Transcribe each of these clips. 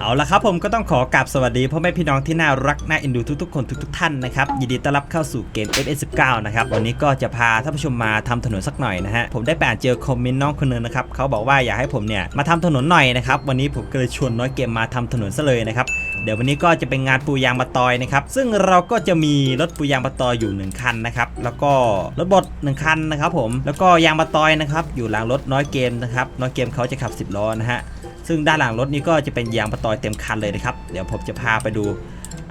เอาละครับผมก็ต้องขอกราบสวัสดีพ่อแม่พี่น้องที่น่ารักน่าเอ็นดูทุกๆคนทุกๆท่านนะครับยินดีต้อนรับเข้าสู่เกม FS19 นะครับวันนี้ก็จะพาท่านผู้ชมมาทำถนนสักหน่อยนะฮะผมได้ไปอ่านเจอคอมเมนต์น้องคนหนึงนะครับเขาบอกว่าอยากให้ผมเนี่ยมาทำถนนหน่อยนะครับวันนี้ผมก็เลยชวนน้อยเกมมาทำถนนซะเลยนะครับเดี๋ยววันนี้ก็จะเป็นงานปูยางมาตอยนะครับซึ่งเราก็จะมีรถปูยางมาตอยอยู่หนึ่งคันนะครับแล้วก็รถบดหนึ่งคันนะครับผมแล้วก็ยางมาตอยนะครับอยู่หลังรถน้อยเกมนะครับน้อยเกมเขาจะขับ 10ล้อนะฮะ ซึ่งด้านหลังรถนี้ก็จะเป็นยางมะตอยเต็มคันเลยนะครับ เดี๋ยวผมจะพาไปดู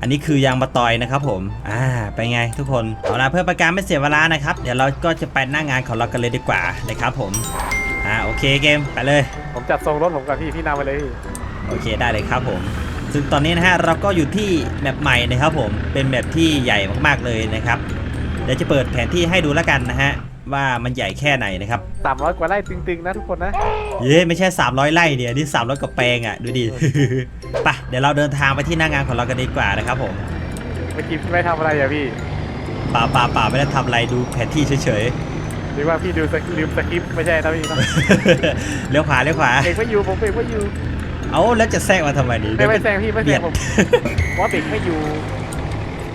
อันนี้คือยางมะตอยนะครับผม อ่า ไปไงทุกคน เอาละเพื่อประการไม่เสียเวลานะครับ เดี๋ยวเราก็จะไปหน้างานของเรากันเลยดีกว่านะครับผม อ่า โอเคเกม ไปเลย ผมจัดทรงรถผมกับพี่พี่นำไปเลยพี่โอเคได้เลยครับผม ซึ่งตอนนี้นะฮะเราก็อยู่ที่แมปใหม่นะครับผม เป็นแมปที่ใหญ่มากๆเลยนะครับ เดี๋ยวจะเปิดแผนที่ให้ดูแล้วกันนะฮะ ว่ามันใหญ่แค่ไหนนะครับ สามร้อยกว่าไร่ตึงๆนะทุกคนนะ เย้ไม่ใช่ 300 ไร่เนี่ยนี่300กับแปลงอะดูดิ ไปเดี๋ยวเราเดินทางไปที่หน้างานของเรากันดีกว่านะครับผมเมื่อกี้พี่ไม่ทำอะไรอะพี่ป่าป่าป่าไม่ได้ทำอะไรดูแผนที่เฉยหรือว่าพี่ดูสคริปต์ลืมสคริปต์ไม่ใช่นะพี่นะๆเลี้ยวขวาเลี้ยวขวาเบรกไม่อยู่ผมเบรกไม่อยู่ เอาแล้วจะแทรกมาทำไมนี่ไม่ไม่แซงพี่ไม่แซเบียงด ผมว่าเบรกไม่อยู่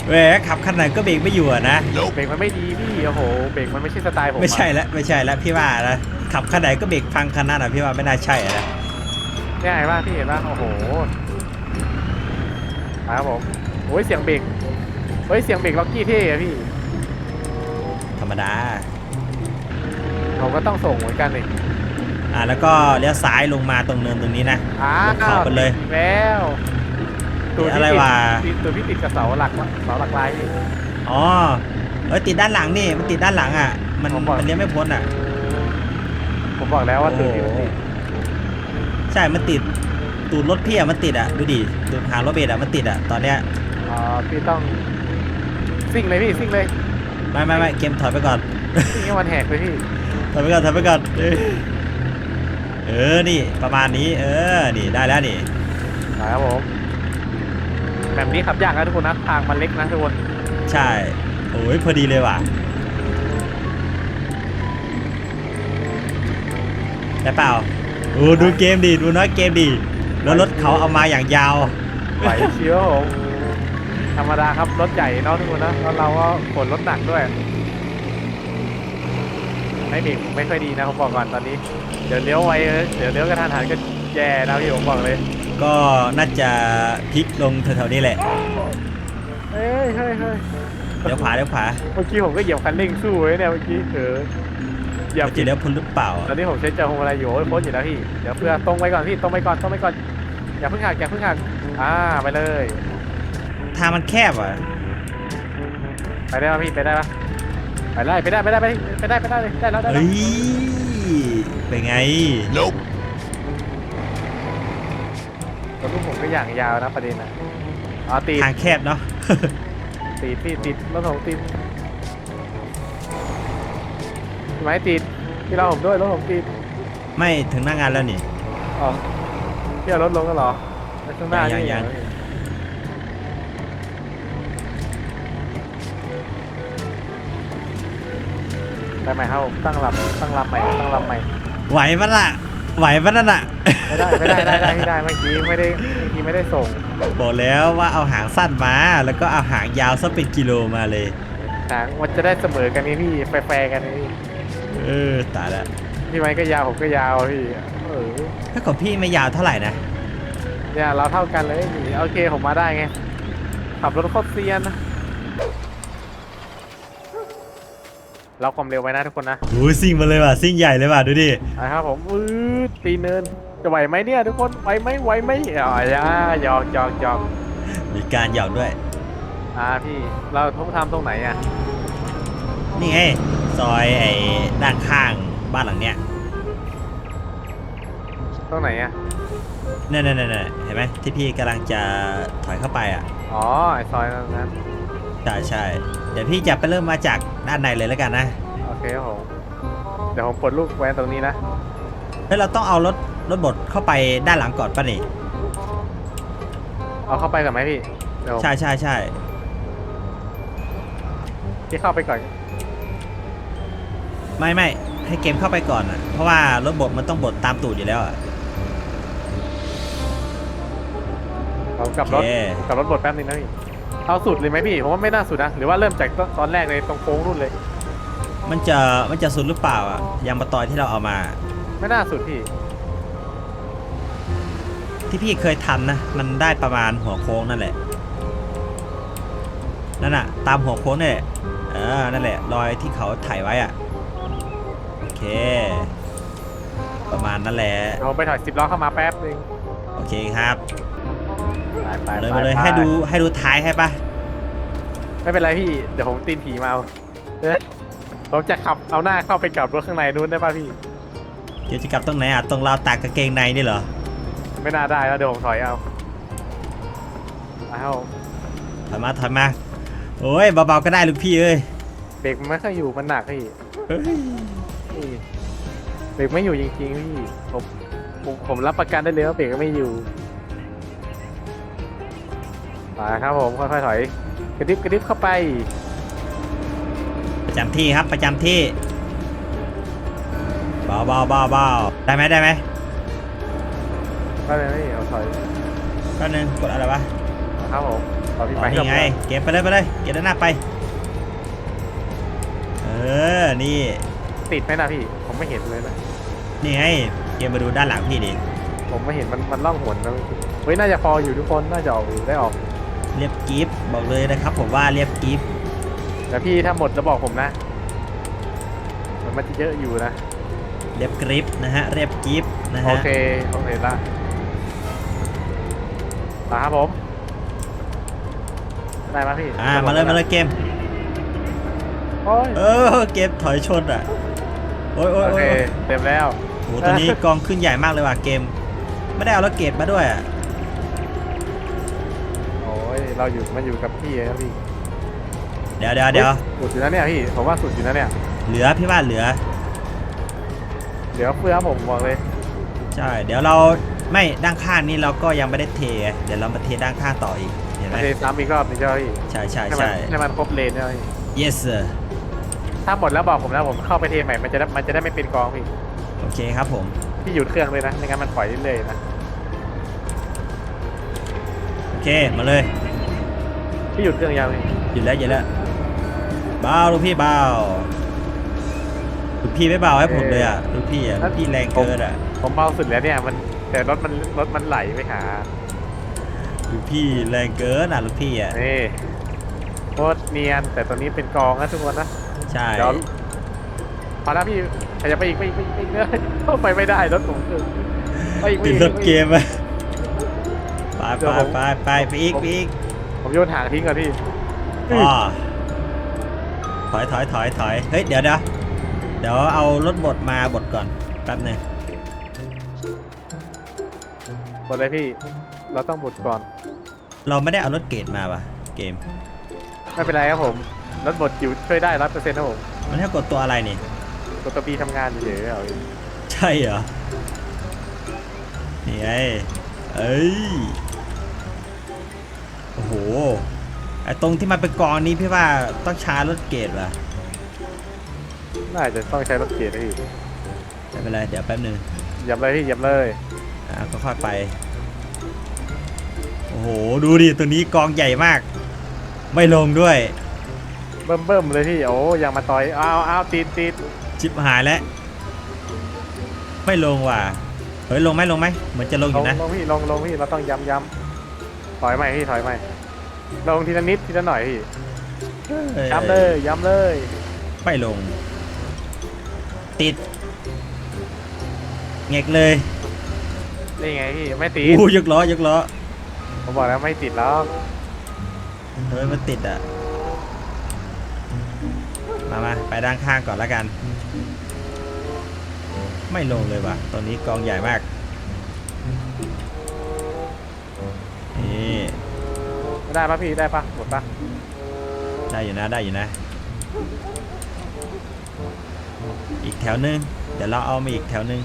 เว้ยขับขนาดไหนก็เบรกไม่อยู่อะนะ เบรกมันไม่ดีพี่โอ้โหเบรกมันไม่ใช่สไตล์ผมอะไม่ใช่แล้วไม่ใช่แล้วพี่ว่านะขับขนาดไหนก็เบรกพังขนาดน่ะพี่ว่าไม่น่าใช่อะนะเนี่ยเห็นป่ะพี่เห็นป่ะโอ้โหมาครับผมโอ้ยเสียงเบรกเฮ้ยเสียงเบรกล็อกกี้เท่อะพี่ธรรมดา ผมก็ต้องส่งเหมือนกันนี่อ่าแล้วก็เลี้ยวซ้ายลงมาตรงเนินตรงนี้นะอ้าลงเขาไปเลย อีกแล้ว ตัวที่อะไรติดวะ ติดตัวที่ติดกับเสาหลักวะเสาหลักลายนี่ อ๋อเอ้ยติดด้านหลังนี่มันติดด้านหลังอะ มันผมบอก มันเลี้ยวไม่พ้นอะ ผมบอกแล้วว่าตัวที่มันติดใช่มันติดตูดรถพี่อะมันติดอะดูดิตูดหางรถเบรอะมันติดอะตอนเนี้ยอ่าพี่ต้องซิ่งเลยพี่ซิ่งเลยไม่ไม่ไม่เกมถอยไปก่อน ซิ่งให้มันแหกเลยพี่ถอยไปก่อนถอยไปก่อนเออเออ นี่ ประมาณนี้ เออ นี่ ได้แล้วนี่นะครับผม แบบนี้ขับยากนะทุกคนนะทางมันเล็กนะทุกคนใช่โอ้ยพอดีเลยว่ะได้เปล่าโอ้ดูเกมดิดูน้อยเกมดิแล้วรถเขาเอามาอย่างยาวไหวเชียวผมธรรมดาครับรถใหญ่เนาะทุกคนนะแล้วเราก็ขนรถหนักด้วยไม่เบรกผมไม่ค่อยดีนะผมบอกก่อนตอนนี้ เดี๋ยวเลี้ยวไวเดี๋ยวเลี้ยวกระทันหันก็แย่นะพี่ผมบอกเลย ก็น่าจะพลิกลงแถวๆนี้แหละ เฮ้ยเฮ้ยเฮ้ยเดี๋ยวขวาเดี๋ยวขวาเมื่อกี้ผมก็เหยียบคันเร่งสู้ไว้เนี่ยเมื่อกี้เออเหยียบมันจะเลี้ยวพ้นหรือเปล่าตอนนี้ผมเช็คจะพวงมาลัยอยู่โอ้ยโค้ชอยู่แล้วพี่เดี๋ยวเพื่อตรงไปก่อนพี่ตรงไปก่อนตรงไปก่อนอย่าเพิ่งหักอย่าเพิ่งหักอ่าไปเลย ทางมันแคบอะ ไปได้ปะพี่ไปได้ปะไปได้ไปได้ไปได้ไปได้ไปได้ไปได้เลยได้แล้วได้แล้เฮ้วยเป็นไงร ถลูกผมก็อย่างยาวนะประเด็นนะอ๋อตีดทางแคบเนาะ ตีดพี่ติดรถผมติดพี่ไม้ติดพี่เราผมด้วยรถผมติดไม่ถึงหน้างานแล้วนี่ อ๋อพี่เอารถลงกันเหรอไปข้างหน้ายังนี่ยังได้ไหมครับผมตั้งลำตั้งลำใหม่ตั้งลำใหม่ไหวปะล่ะ ไหวปะนั่นอะ ไม่ได้ไม่ได้ได้ได้ไม่ได้เมื่อกี้ไม่ได้เมื่อกี้ไม่ได้ส่งบอกแล้วว่าเอาหางสั้นมา แล้วก็เอาหางยาวซะเป็นกิโลมาเลย หางมันจะได้เสมอกันนี่พี่แฟร์ๆกันนี่เออตายแล้วพี่ไม้ก็ยาวผมก็ยาวพี่เออถ้าของพี่ไม่ยาวเท่าไหร่นะ เนี่ยเราเท่ากันเลยนี่โอเคผมมาได้ไงขับรถโคตรเซียนนะ เราความเร็วไว้นะทุกคนนะโอ้ยซิ่งมาเลยว่ะซิ่งใหญ่เลยว่ะดูดินะครับผมอืดตีเนินจะไหวไหมเนี่ยทุกคนไหวไหมไหวไหมอ๋อย่าหยอกหยอกหยอกมีการหยอกด้วย อ่าพี่เราต้องทำตรงไหนอะนี่ไงซอยไอ้ด้านข้างบ้านหลังเนี้ยตรงไหนอะเนี่ยเนี่ยเนี่ยเห็นไหมที่พี่กำลังจะถอยเข้าไปอะอ๋อไอซอยนั้น ใช่ใช่เดี๋ยวพี่จะไปเริ่มมาจากด้านในเลยแล้วกันนะโอเคครับผม เดี๋ยวผมปลดลูกแวนตรงนี้นะเฮ้ยเราต้องเอารถรถบดเข้าไปด้านหลังก่อนป่ะนี่ เอาเข้าไปก่อนไหมพี่เดี๋ยวผมใช่ใช่ใช่พี่เข้าไปก่อน ไม่ไม่ให้เกมเข้าไปก่อนอะเพราะว่ารถบดมันต้องบดตามตูดอยู่แล้วอะผมกลับรโอถเค กลับรถบดแป๊บนึงนะพี่ เอาสุดเลยไหมพี่ผมว่าไม่น่าสุดนะหรือว่าเริ่มจากตอนแรกเลยตรงโค้งรุ่นเลย มันจะมันจะสุดหรือเปล่าอะยางมะตอยที่เราเอามา ไม่น่าสุดพี่ ที่พี่เคยทำนะ มันได้ประมาณหัวโค้งนั่นแหละ นั่นอะตามหัวโค้งนี่นแหละเออนั่นแหละ รอยที่เขาถ่ายไว้อะโอเค ประมาณนั่นแหละ เราไปถอยสิบล้อเข้ามาแป๊บนึงโอเคครับ ไปไปเลยไปมาเลยไปให้ดูให้ดูท้ายให้ปะไม่เป็นไรพี่ เดี๋ยวผมตีนผีมาเอาเอ้ยผมจะขับเอาหน้าเข้าไปกับรถข้างในนู้นได้ป่ะพี่ เดี๋ยวจะกลับตรงไหนอะตรงราวตากกางเกงในนี่เหรอไม่น่าได้แล้วเดี๋ยวผมถอยเอาเอาถอยมาถอยมาโอ้ยเบาๆก็ได้ลูกพี่เอ้ยเบรกมันไม่ค่อยอยู่มันหนักพี่เฮ้ยนี่เบรกไม่อยู่จริงๆพี่ผมผมผมรับประกันได้เลยว่าเบรกไม่อยู่ มาครับผมค่อยๆถอยกระดิบกระดิบเข้าไป ประจำที่ครับประจำที่เบาเบาเบาเบาได้ไหมได้ไหมก็เลยไม่เอาถอยก็นึงกดอะไรวะมาครับผมตอนพี่อ๋ไปอนี่ไงเก็บไปเลยไปเลยเก็บด้านหน้าไป เออนี่ติดไหมนะพี่ผมไม่เห็นเลยนะนี่ไงเกมมาดูด้านหลังพี่ดิผมไม่เห็นมันมันล่องหนนะเฮ้ยน่าจะพออยู่ทุกคนน่าจะออกอยู่ได้ออก เรียบกิฟต์บอกเลยนะครับผมว่าเรียบกิฟต์แต่พี่ถ้าหมดจะบอกผมนะ มันมันจะเยอะอยู่นะ เรียบกริฟต์นะฮะเรียบกิฟต์นะโอฮะเคโอเคละมาครับผมได้มาพี่อ่ามาเลยมาเลยเกมโอ้ยเออเกมถอยชนอะโอ้ยโอ้ยโอโอ้เคยเต็มแล้วโหตัวนี้กองขึ้นใหญ่มากเลยว่ะเกม ไม่ได้เอารถเกตมาด้วยอะโอ้ย เราอยู่มันอยู่กับพี่ครับพี่เดี๋ยวเดี๋ยวเดี๋ยวสุดอยู่นะเนี่ยพี่ผมว่าสุดอยู่นะเนี่ยเหลือพี่ว่าเหลือ เดี๋ยวเพื่อผมบอกเลยใช่ เดี๋ยวเราไม่ด้านข้างนี่เราก็ยังไม่ได้เทไงเดี๋ยวเรามาเทด้านข้างต่ออีกเห็นไหมมาเทซ้ำอีกรอบหนึงใช่ไหมพี่ใช่ใช่ให้มันใช่ ให้มันครบเลนใช่ไหมพี่ yes sir ถ้าหมดแล้วบอกผมแล้วผมเข้าไปเทใหม่มันจะได้มันจะได้ไม่เป็นกองพี่โอเคครับผม พี่หยุดเครื่องเลยนะไม่งั้นมันปล่อยเรื่อยๆนะ โอเค มาเลย พี่หยุดเครื่องยาวพี่หยุดแล้วหยุดแล้วเบาลูกพี่เบาลูกพี่ไม่เบาให้ผมเลยอะลูกพี่อะลูกพี่แรงเกินอะผมเบาสุดแล้วเนี่ยมันแต่รถมันรถมันไหลไปหาลูกพี่แรงเกินอะลูกพี่อะนี่โคตรเนียนแต่ตัวนี้เป็นกองนะทุกคนนะใช่เดี๋ยวพอแล้วพี่ขยับไปอีกไปอีกไปอีกไปอีกเลยเข้าไปไม่ได้รถผมคือไปอีกไปติดอีกรถเกมอะไปเดี๋ไปยวผมไปไปไปอีกไปอีก ผมโยนหางทิ้งก่อนพี่อ๋อถอยถอยถอยถอยเฮ้ย เดี๋ยวเดี๋ยวเดี๋ยวเอารถบดมาบดก่อนแป๊บหนึงหมดเลยพี่ เราต้องบุดก่อน เราไม่ได้เอารถเกตมาว่ะ เกม ไม่เป็นไรครับผมรถบดจิ๋วช่วยได้ร้อยเปอร์เซ็นต์ครับผมมันให้กดตัวอะไรนี่ กดตัวปีทำงานเฉยๆเอาพี่ใช่เหรอ นี่ไงเอ้ย โอ้โหไอตรงที่มันเป็นกองนี้พี่ว่าต้องชาร์จรถเกตว่ะน่าจะต้องใช้รถเกียร์นะพี่ไม่เป็นไรเดี๋ยวแป๊บหนึงเหยับเลยพี่เหยับเลย อ่าก็ค่อยไป โอ้โห ดูดิตัวนี้กองใหญ่มาก ไม่ลงด้วย เบิ่มเบิ่มๆเลยพี่ โอ้ยางมาต่อย อ้าวอ้าวติดติดชิบหายแล้ว ไม่ลงว่ะ เฮ้ยลงไหมลงไหมเหมือนจะลงอลยู่งนะ ลงพี่ลงลงพี่ เราต้องย้ำย้ำถอยใหม่พี่ถอยใหม่ ลงทีละนิดทีละหน่อยพี่อ้ย้ำเลยย้ำเลยไม่ลง ติดเงกเลยนี่ไงพี่ไม่ติดอู้ยกล้อยกล้อผมบอกแล้วไม่ติดแล้วเฮ้ยมันติดอะมามาไปด้านข้างก่อนแล้วกัน ไม่ลงเลยว่ะตอนนี้กองใหญ่มาก ไม่ได้ปะพี่ได้ปะหมดปะได้อยู่นะได้อยู่นะ อีกแถวหนึง เดี๋ยวเราเอามาอีกแถวหนึง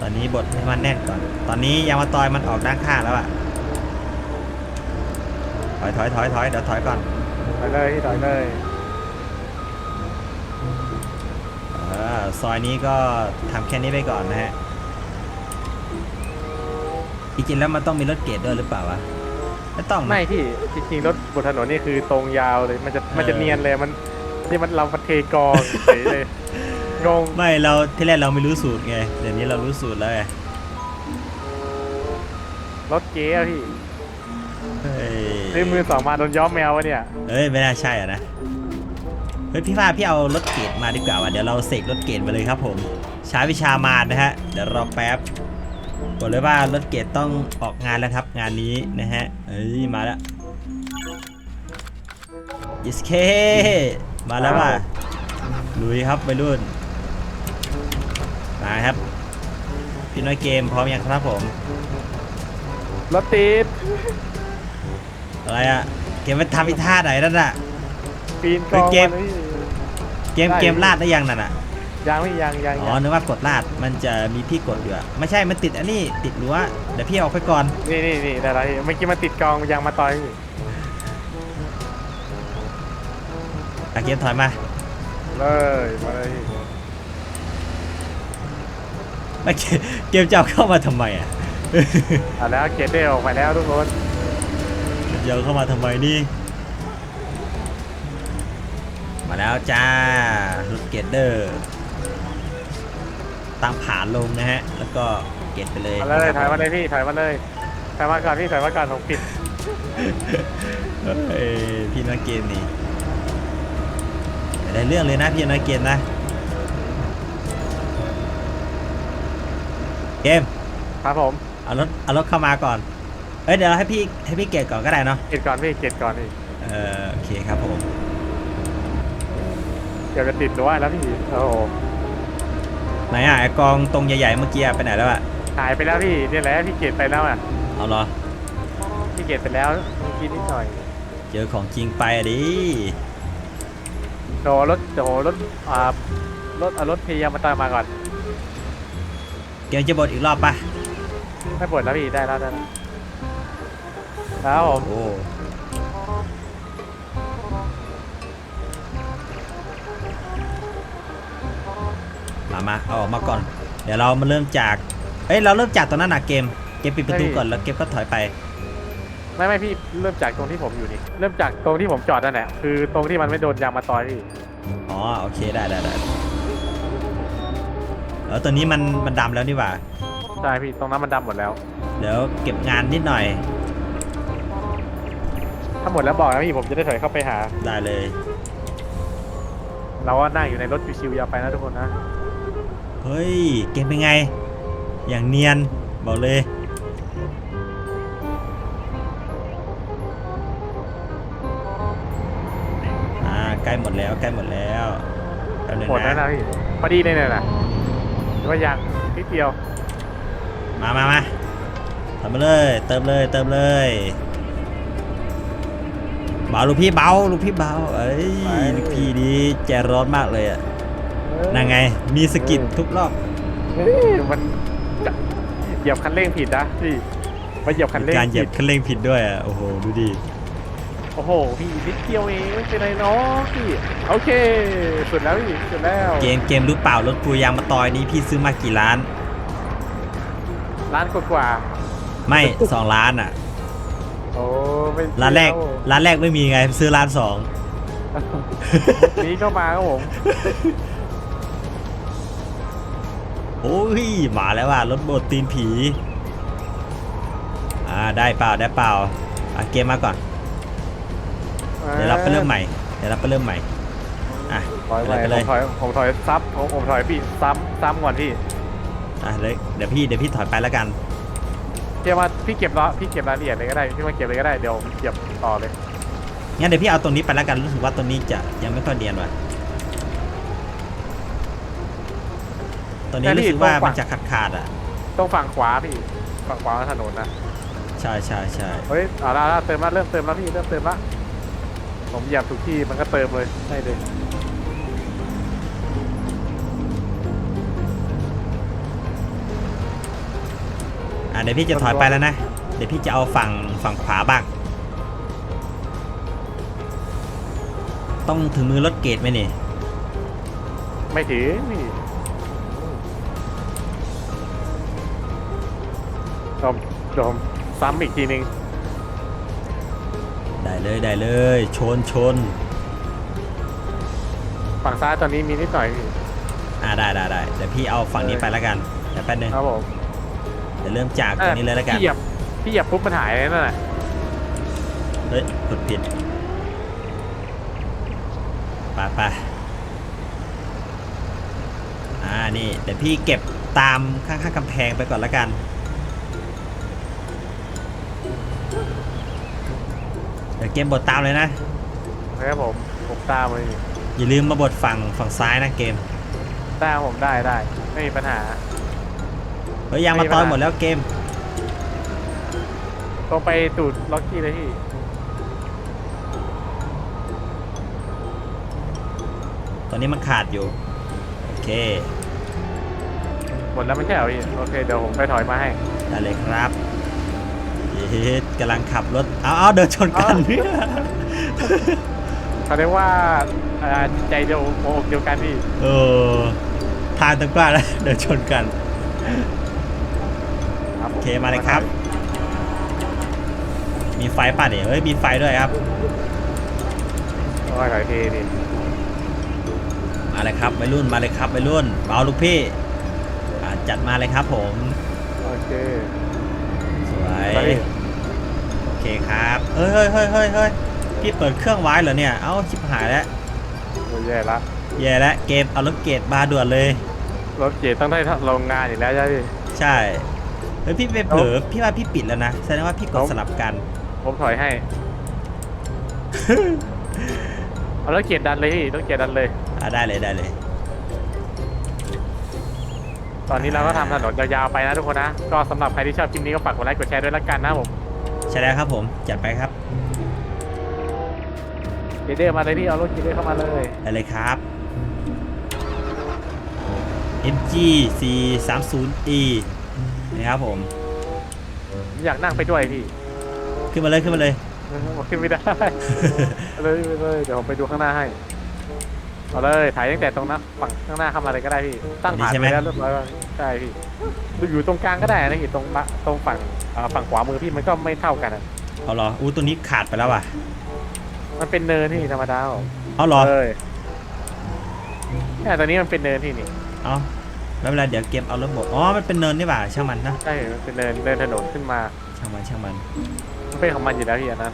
ตอนนี้บดให้มันแน่นก่อน ตอนนี้ยางมาตอยมันออกด้านข้างแล้วอะถอยถอยถอยถอยเดี๋ยวถอยก่อน ถอยเลยพี่ถอยเลยอ่าซอยนี้ก็ทำแค่นี้ไปก่อนนะฮะจริงๆแล้วมันต้องมีรถเกตด้วยหรือเปล่าวะ ไม่ต้องนะไม่พี่จริงๆรถบนถนนนี่คือตรงยาวเลย มันจะมันจะเออเนียนเลยมันนี่มันเรามันเทกองเฉยเลยงงไม่เราที่แรกเราไม่รู้สูตรไงเดี๋ยวนี้เรารู้สูตรแล้วไงรถเก๋อะพี่เฮ้ยซื้อมือสองมาโดนย้อมแมววะเนี่ยเอ้ยไม่น่าใช่อะนะเฮ้ยพี่ว่าพี่เอารถเกตมาดีกว่าว่ะเดี๋ยวเราเสกรถเกตมาเลยครับผมใช้วิชามารนะฮะเดี๋ยวรอแป๊บ บอกเลยว่ารถเกตต้องออกงานแล้วครับงานนี้นะฮะเอ้ยมาแล้วยิสเคมาแล้วว่ะลุยครับไปรุ่น มาครับ พี่น้อยเกมพร้อมยังครับผม รถติด อะไรอะเกมมันทำอีท่าไหนนั่นอะปีนกองเกมาลยเกมได้เกมลาดได้ยังนั่นอะ ยังไม่ยังยังอ๋อยังนึกว่ากดลาดมันจะมีพี่กดอยู่อะไม่ใช่มันติดอันนี้ติดรั้วเดี๋ยวพี่ออกไปก่อนนี่นี่นี่ได้แล้วพี่เมื่อกี้มันติดกองยังมาต่อยพี่อาเกมถอยมาเลยมาเลยพี่ไม่เกมเกมจะเอาเข้ามาทำไมอะอะแล้วเกตได้ออกมาแล้วทุกคนเกมจะเอาเข้ามาทำไมนี่มาแล้วจ้ารถเกตเดอร์ ตามผาลงนะฮะ แล้วก็เกตไปเลยมาเลยถอยมาเลยพี่ถอยมาเลยถอยมาก่อนพี่ถอยมาก่อนผมปิดเอ้ยพี่น้อยเกมนี่ไม่ได้เรื่องเลยนะพี่น้อยเกมนะ เกม ครับผมเอารถเอารถเข้ามาก่อน เอ้ยเดี๋ยวเราให้พี่ให้พี่เกตก่อนก็ได้เนาะ เกตก่อนพี่เกตก่อนพี่เออโอเคครับผม เดี๋ยวจะติดรั้วแล้วพี่ โอ้โห ไหนอะไอกองตรงใหญ่ๆเมื่อกี้อะไปไหนแล้วอะหายไปแล้วพี่นี่แหละพี่เกตไปแล้วอะเอาเหรอ พี่เกตไปแล้วเมื่อกี้นิดหน่อยเจอของจริงไปอะดิโดรถโดรถอ่ารถเอารถพยายามมาตามมาก่อนเกมจะบดอีกรอบปะไม่ปวดแล้วพี่ได้แล้วได้แล้วแล้วผมโอ้ มามาเอาออกมาก่อน เดี๋ยวเรามาเริ่มจากเอ้ยเราเริ่มจากตรงนั้นน่ะเกม เกมปิดประตูก่อนแล้วเกมก็ถอยไป ไม่ไม่พี่เริ่มจากตรงที่ผมอยู่นี่ เริ่มจากตรงที่ผมจอดนั่นแหละคือตรงที่มันไม่โดนยางมาตอยพี่อ๋อโอเคได้ได้ได้แล้วตอนนี้มันมันดำแล้วนี่หว่าใช่พี่ตรงนั้นมันดำหมดแล้ว เดี๋ยวเก็บงานนิดหน่อย ถ้าหมดแล้วบอกนะพี่ผมจะได้ถอยเข้าไปหา ได้เลย เราก็นั่งอยู่ในรถชิวๆยาวไปนะทุกคนนะ เฮ้ย เกมเป็นไง อย่างเนียน บอกเลยอ่าใกล้หมดแล้วใกล้หมดแล้วแป๊บนึงหมดแล้วนะพี่พอดีเลยเนี่ยนะหรือว่ายังนิดเดียวมามามาทำมาเลย เติมเลยเติมเลยเบาลูกพี่เบาลูกพี่เบาเอ้ยลูกพี่ดีใจร้อนมากเลยอะ นั่งไง มีสกิดทุกรอบเฮ้ยมันจะเหยียบคันเร่งผิดนะพี่มาเหยียบคันเร่งการเหยียผิบดคันเร่งผิดด้วยอะโอ้โห ดูดิ โอ้โหพี่นิดเดียวเองไม่เป็นไรเนาะพี่โอเคสุดแล้วพี่สุดแล้วเกมเกมรู้เปล่ารถกูยางมาตอยนี้พี่ซื้อมากี่ล้าน ร้านกว่าไม่ สองล้านอะ ๆโอ้ไม่ร้านแรกเที่ยวร้านแรกไม่มีไง ซื้อร้านสอง นี้ก็มาครับผม โอ้ยมาแล้วว่ะรถโบดตีนผี อ่าได้เปล่าได้เปล่าอะเกมมาก่อน เดี๋ยวเราไปเริ่มใหม่ เดี๋ยวเราไปเริ่มใหม่ อะถอยไปไปเลยผมถอยผมถอยซับผมผมถอยพี่ซ้ำซ้ำก่อนพี่อะเลยเดี๋ยวพี่เดี๋ยวพี่ถอยไปแล้วกันเทียบว่าพี่เก็บล้อพี่เก็บรายละเอียดเลยก็ได้พี่มาเก็บเลยก็ได้เดี๋ยวผมเก็บต่อเลยงั้นเดี๋ยวพี่เอาตรงนี้ไปแล้วกันรู้สึกว่าตรงนี้จะยังไม่ค่อยเดียนว่ะ ตอนนี้รู้สึกว่ามันจะขาดขาดๆอะ ต้องฝั่งขวาพี่ฝั่งขวาของถนนนะใช่ใช่ใช่เฮ้ยเอาละเอาละเติมละเริ่มเติมแล้วพี่เริ่มเติมละผมเหยียบทุกที่มันก็เติมเลยได้เลยอะเดี๋ยวพี่จะถอยไปแล้วนะ เดี๋ยวพี่จะเอาฝั่งฝั่งขวาบ้าง ต้องถึงมือรถเกตไหมนี่ ไม่ถือ นี่ผมเดี๋ยวผมซ้ำอีกทีนึงได้เลยได้เลย ชนชนฝั่งซ้ายตอนนี้มีนิดหน่อยพี่อ่าได้ได้ได้เดี๋ยวพี่เอาฝั่งนี้ไปแล้วกันเดี๋ยวแป๊บนึงครับผมเดี๋ยวเริ่มจากตัวนี้เลยแล้วกันพี่เหยียบพี่เหยียบปุ๊บมันหายเลยนั่นแหละเฮ้ยกดผิดไปไปอ่านี่เดี๋ยวพี่เก็บตามข้างๆกำแพงไปก่อนแล้วกัน เดี๋ยวเกมบทตามเลยนะ นะครับผมผมตามเลยอย่าลืมมาบทฝั่งฝั่งซ้ายนะเกมตามผมได้ได้ไม่มีปัญหา เฮ้ยยางมาตอยหมดแล้วเกมตรงไปตูดล็อกกี้เลยพี่ตอนนี้มันขาดอยู่ โอเค หมดแล้วไม่ใช่เหรอพี่โอเคเดี๋ยวผมไปถอยมาให้ได้เลยครับ เฮ็ดกำลังขับรถ เอาเอาเดินชนกันเขาเรียกว่าอ่าใจเดียวโอกเดียวกันพี่เออทางตั้งกว้างแล้วเดินชนกันครับผโอเคมาเลยครับ มีไฟป่ะเนี่ยเฮ้ยมีไฟด้วยครับ โอ้ยถอยทีดิมาเลยครับวัยรุ่นมาเลยครับวัยรุ่นเบาลูกพี่อ่าจัดมาเลยครับผม โอเคสวย ไปดิ โอเคครับเฮ้ยเฮ้ยเฮ้ยเฮ้ยเฮ้ยพี่เปิดเครื่องไว้เหรอเนี่ย เอ้าชิบหายแล้วโอ้ยแย่ละแย่แล้วเกมเอารถเกตมาด่วนเลย รถเกียร์ต้องได้โรงงานอยู่แล้วใช่ไหมพี่ ใช่เฮ้ยพี่ไปเผลอพี่ว่าพี่ปิดแล้วนะแสดงว่าพี่กดเอ้าสลับกัน ผมถอยให้ เอารถเกียร์ดันเลยพี่รถเกียร์ดันเลย อ่าได้เลยได้เลย ตอนนี้เราก็ทำถนนยาวๆไปนะทุกคนนะ ก็สำหรับใครที่ชอบคลิปนี้ก็ฝากกดไลค์กดแชร์ด้วยละกันนะผมใช่แล้วครับผม จัดไปครับเกเดอร์มาเลยพี่เอารถเกเดอร์เข้ามาเลยได้เลยครับ MG 4 3 0 E นะครับผมผม อยากนั่งไปด้วยพี่ขึ้นมาเลยขึ้นมาเลยบอกขึ้นไม่ได้เอาเลยเอาเลยเดี๋ยวผมไปดูข้างหน้าให้ เอาเลยถ่ายตั้งแต่ตรงนั้นฝั่งข้างหน้าเข้ามาเลยก็ได้พี่ตั้งผ่านนี่ใช่ไหมไปแล้วเรียบร้อยแล้วใช่พี่อยู่ตรงกลางก็ได้นะอยู่ตรงมะตรงฝั่งอ่าฝั่งขวามือพี่มันก็ไม่เท่ากันอะเอาเหรออู้ตัวนี้ขาดไปแล้วอะมันเป็นเนินที่ธรรมดาครับเอาเหรอเลยเนี่ยตอนนี้มันเป็นเนินที่นี่เอาไม่เป็นไรเดี๋ยวเกมเอารถบดอ๋อมันเป็นเนินนี่หว่าช่างมันนะใช่มันเป็นเนินเนินถนนขึ้นมาช่างมันช่างมันมันเป็นของมันอยู่แล้วพี่อันนั้น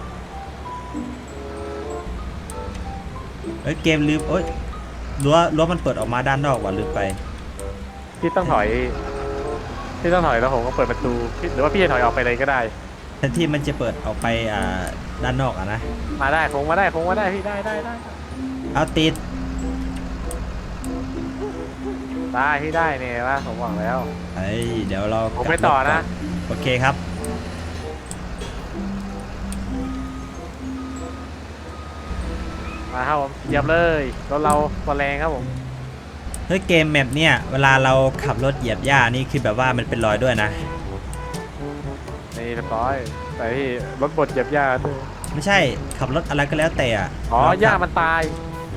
เอ้ยเกมลืมเอ้ยรั้วรั้วมันเปิดออกมาด้านนอกว่ะลืมไป พี่ต้องถอย พี่ต้องถอยแล้วผมก็เปิดประตูพี่หรือว่าพี่จะถอยออกไปเลยก็ได้ แทนที่มันจะเปิดออกไปอ่าด้านนอกอะนะมาได้คงมาได้คงมาได้พี่ได้ได้ได้เอาติดได้พี่ได้เนี่ยว่าผมหวังแล้ว เอ้ยเดี๋ยวเราผมไปต่อนะโอเคครับ มาครับผมเหยียบเลยรถเราตัวแรงครับผมเฮ้ยเกมแมปเนี่ยเวลาเราขับรถเหยียบหญ้านี่คือแบบว่ามันเป็นรอยด้วยนะ นี่เรียบร้อยแต่ที่รถบดเหยียบหญ้าด้วยไม่ใช่ขับรถอะไรก็แล้วแต่อะอ๋อเรขับหญ้ามันตาย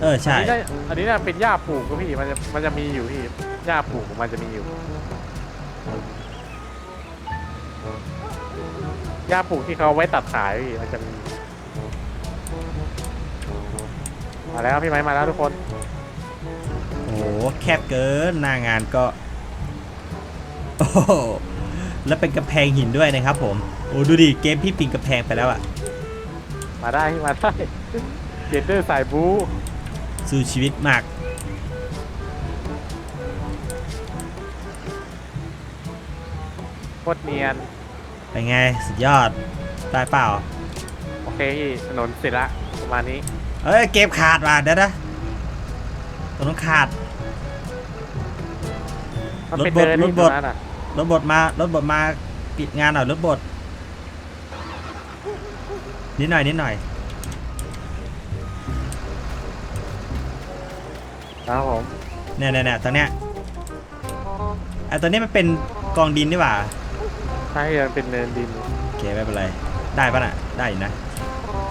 เออใช่อันนี้ได้อันนี้น่าเป็นหญ้าปลูกก็พี่มันจะมันจะมีอยู่พี่หญ้าปลูกของมันจะมีอยู่หญ้าปลูกที่เขาไว้ตัดขายพี่มันจะมี มาแล้วพี่ไม้มาแล้วทุกคนโอ้โหแคบเกินหน้างานก็โอ้โหแล้วเป็นกำแพงหินด้วยนะครับผมโอ้ดูดิเกมพี่ปิงกำแพงไปแล้วอะมาได้พี่มาได้เกตเดอร์สายบู๊สู้ชีวิตมากโคตรเนียนเป็นไงสุดยอดได้เปล่าโอเคพี่ถนนเสร็จละประมาณนี้ เอ้ยเกมขาดว่ะเดี๋ยวนะตรงนั้นขาด มันเป็นรถบดเดินรที่ถตบรดงนั้นอะรถบดมารถบดมาปิดงานหน่อยรถบดนิดหน่อยนิดหน่อยครับผมเนี่ยเนี่ยเนี่ยตรงเนี้ยไอ้ตัวนี้มันเป็นกองดินนี่หว่า ใช่มันเป็นเนินดินโอเคไม่เป็นไรได้ปะน่ะได้อยู่นะ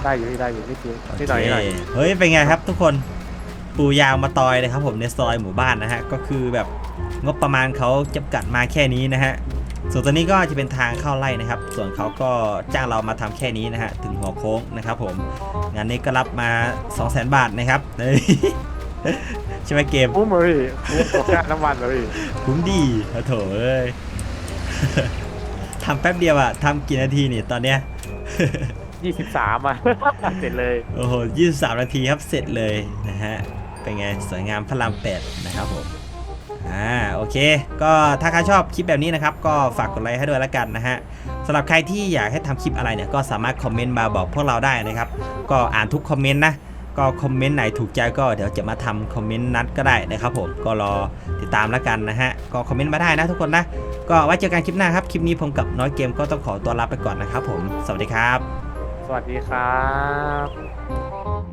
ได้อยู่พี่ได้อยู่นิดเดียวโอนิดเคหน่อยนิดหน่อย เฮ้ย เป็นไงครับทุกคนปูยาวมาตอยเลยครับผมในซอยหมู่บ้านนะฮะ ก็คือแบบงบประมาณเขาจำกัดมาแค่นี้นะฮะ ส่วนตัวนี้ก็จะเป็นทางเข้าไร่นะครับ ส่วนเขาก็จ้างเรามาทำแค่นี้นะฮะ ถึงหัวโค้งนะครับผม งานนี้ก็รับมา 2 0 0 0 0 0 บาทนะครับเฮ้ยใช่ไหมเกมคุ้มเลยพี่คุ้มกับค่าน้ำมันเลยพี่คุ้มดีโอ้โถเอ้ยทำแป๊บเดียวอะทำกี่นาทีนี่ตอนเนี้ย ยี่สิบสามอะ เสร็จเลยโอ้โห23นาทีครับเสร็จเลยนะฮะ เป็นไง สวยงามพระรามแปดนะครับผม อ่า โอเค ก็ถ้าใครชอบคลิปแบบนี้นะครับ ก็ฝากกดไลค์ให้ด้วยแล้วกันนะฮะสำหรับใครที่อยากให้ทำคลิปอะไรเนี่ย ก็สามารถคอมเมนต์มาบอกพวกเราได้นะครับ ก็อ่านทุกคอมเมนต์นะ ก็คอมเมนต์ไหนถูกใจก็เดี๋ยวจะมาทำคอมเมนต์นัดก็ได้นะครับผม ก็รอติดตามแล้วกันนะฮะ ก็คอมเมนต์มาได้นะทุกคนนะ ก็ไว้เจอกันคลิปหน้าครับ คลิปนี้ผมกับน้อยเกมก็ต้องขอตัวลาไปก่อนนะครับผม สวัสดีครับ สวัสดีครับ